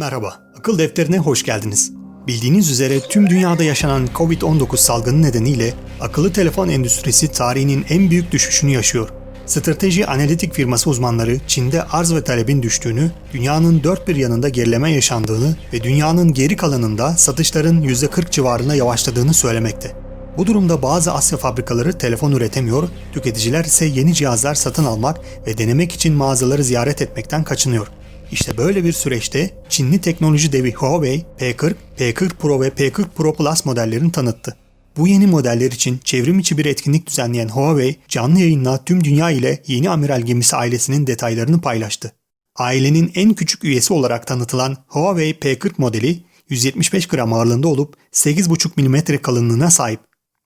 Merhaba, akıl defterine hoş geldiniz. Bildiğiniz üzere tüm dünyada yaşanan Covid-19 salgını nedeniyle akıllı telefon endüstrisi tarihinin en büyük düşüşünü yaşıyor. Strateji analitik firması uzmanları Çin'de arz ve talebin düştüğünü, dünyanın dört bir yanında gerileme yaşandığını ve dünyanın geri kalanında satışların %40 civarında yavaşladığını söylemekte. Bu durumda bazı Asya fabrikaları telefon üretemiyor, tüketiciler ise yeni cihazlar satın almak ve denemek için mağazaları ziyaret etmekten kaçınıyor. İşte böyle bir süreçte Çinli teknoloji devi Huawei P40, P40 Pro ve P40 Pro Plus modellerini tanıttı. Bu yeni modeller için çevrim içi bir etkinlik düzenleyen Huawei, canlı yayınla tüm dünya ile yeni amiral gemisi ailesinin detaylarını paylaştı. Ailenin en küçük üyesi olarak tanıtılan Huawei P40 modeli 175 gram ağırlığında olup 8,5 mm kalınlığına sahip.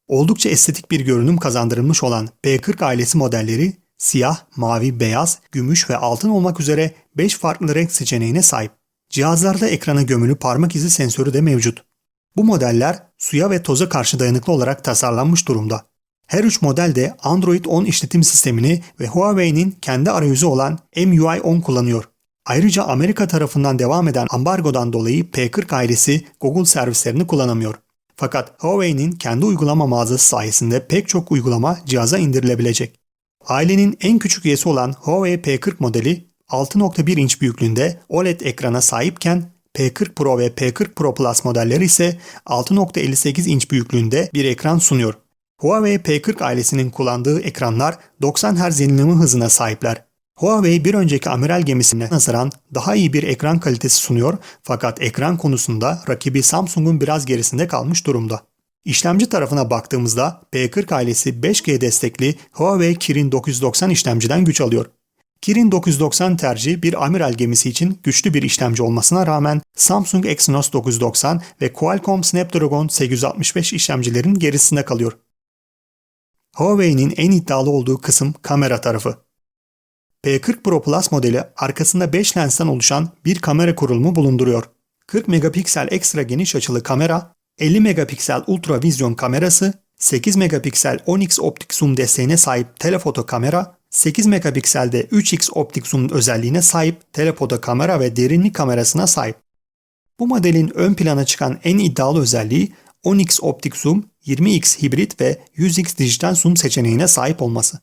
Oldukça estetik bir görünüm kazandırılmış olan P40 ailesi modelleri siyah, mavi, beyaz, gümüş ve altın olmak üzere 5 farklı renk seçeneğine sahip. Cihazlarda ekrana gömülü parmak izi sensörü de mevcut. Bu modeller suya ve toza karşı dayanıklı olarak tasarlanmış durumda. Her üç model de Android 10 işletim sistemini ve Huawei'nin kendi arayüzü olan MUI 10 kullanıyor. Ayrıca Amerika tarafından devam eden ambargodan dolayı P40 ailesi Google servislerini kullanamıyor. Fakat Huawei'nin kendi uygulama mağazası sayesinde pek çok uygulama cihaza indirilebilecek. Ailenin en küçük üyesi olan Huawei P40 modeli 6.1 inç büyüklüğünde OLED ekrana sahipken P40 Pro ve P40 Pro Plus modelleri ise 6.58 inç büyüklüğünde bir ekran sunuyor. Huawei P40 ailesinin kullandığı ekranlar 90 Hz yenileme hızına sahipler. Huawei bir önceki amiral gemisine nazaran daha iyi bir ekran kalitesi sunuyor fakat ekran konusunda rakibi Samsung'un biraz gerisinde kalmış durumda. İşlemci tarafına baktığımızda P40 ailesi 5G destekli Huawei Kirin 990 işlemciden güç alıyor. Kirin 990 tercihi bir amiral gemisi için güçlü bir işlemci olmasına rağmen Samsung Exynos 990 ve Qualcomm Snapdragon 865 işlemcilerin gerisinde kalıyor. Huawei'nin en iddialı olduğu kısım kamera tarafı. P40 Pro Plus modeli arkasında 5 lensten oluşan bir kamera kurulumu bulunduruyor. 40 megapiksel ekstra geniş açılı kamera, 50 megapiksel ultra vizyon kamerası, 8 megapiksel 10x optik zoom desteğine sahip telefoto kamera, 8 megapikselde 3x optik zoom özelliğine sahip telefoto kamera ve derinlik kamerasına sahip. Bu modelin ön plana çıkan en iddialı özelliği 10x optik zoom, 20x hibrit ve 100x dijital zoom seçeneğine sahip olması.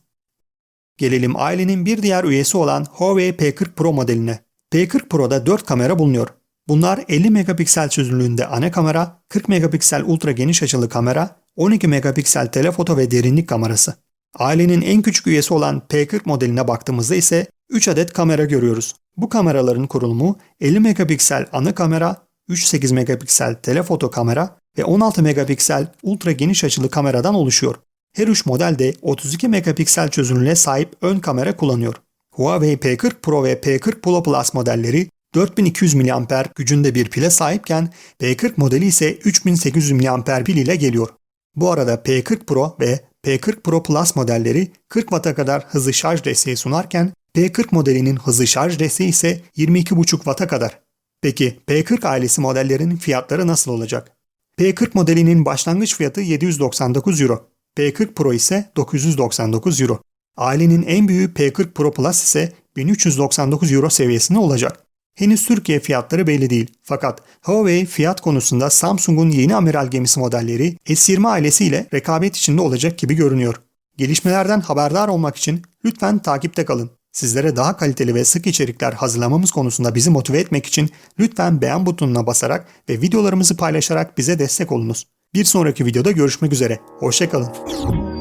Gelelim ailenin bir diğer üyesi olan Huawei P40 Pro modeline. P40 Pro'da 4 kamera bulunuyor. Bunlar 50 megapiksel çözünürlüğünde ana kamera, 40 megapiksel ultra geniş açılı kamera, 12 megapiksel telefoto ve derinlik kamerası. Ailenin en küçük üyesi olan P40 modeline baktığımızda ise 3 adet kamera görüyoruz. Bu kameraların kurulumu 50 megapiksel ana kamera, 3.8 megapiksel telefoto kamera ve 16 megapiksel ultra geniş açılı kameradan oluşuyor. Her üç model de 32 megapiksel çözünürlüğe sahip ön kamera kullanıyor. Huawei P40 Pro ve P40 Pro Plus modelleri 4200 mAh gücünde bir pile sahipken P40 modeli ise 3800 mAh pil ile geliyor. Bu arada P40 Pro ve P40 Pro Plus modelleri 40 Watt'a kadar hızlı şarj desteği sunarken P40 modelinin hızlı şarj desteği ise 22,5 Watt'a kadar. Peki P40 ailesi modellerinin fiyatları nasıl olacak? P40 modelinin başlangıç fiyatı 799 Euro. P40 Pro ise 999 Euro. Ailenin en büyüğü P40 Pro Plus ise 1399 Euro seviyesinde olacak. Henüz Türkiye fiyatları belli değil. Fakat Huawei fiyat konusunda Samsung'un yeni amiral gemisi modelleri S20 ailesiyle rekabet içinde olacak gibi görünüyor. Gelişmelerden haberdar olmak için lütfen takipte kalın. Sizlere daha kaliteli ve sık içerikler hazırlamamız konusunda bizi motive etmek için lütfen beğen butonuna basarak ve videolarımızı paylaşarak bize destek olunuz. Bir sonraki videoda görüşmek üzere. Hoşçakalın.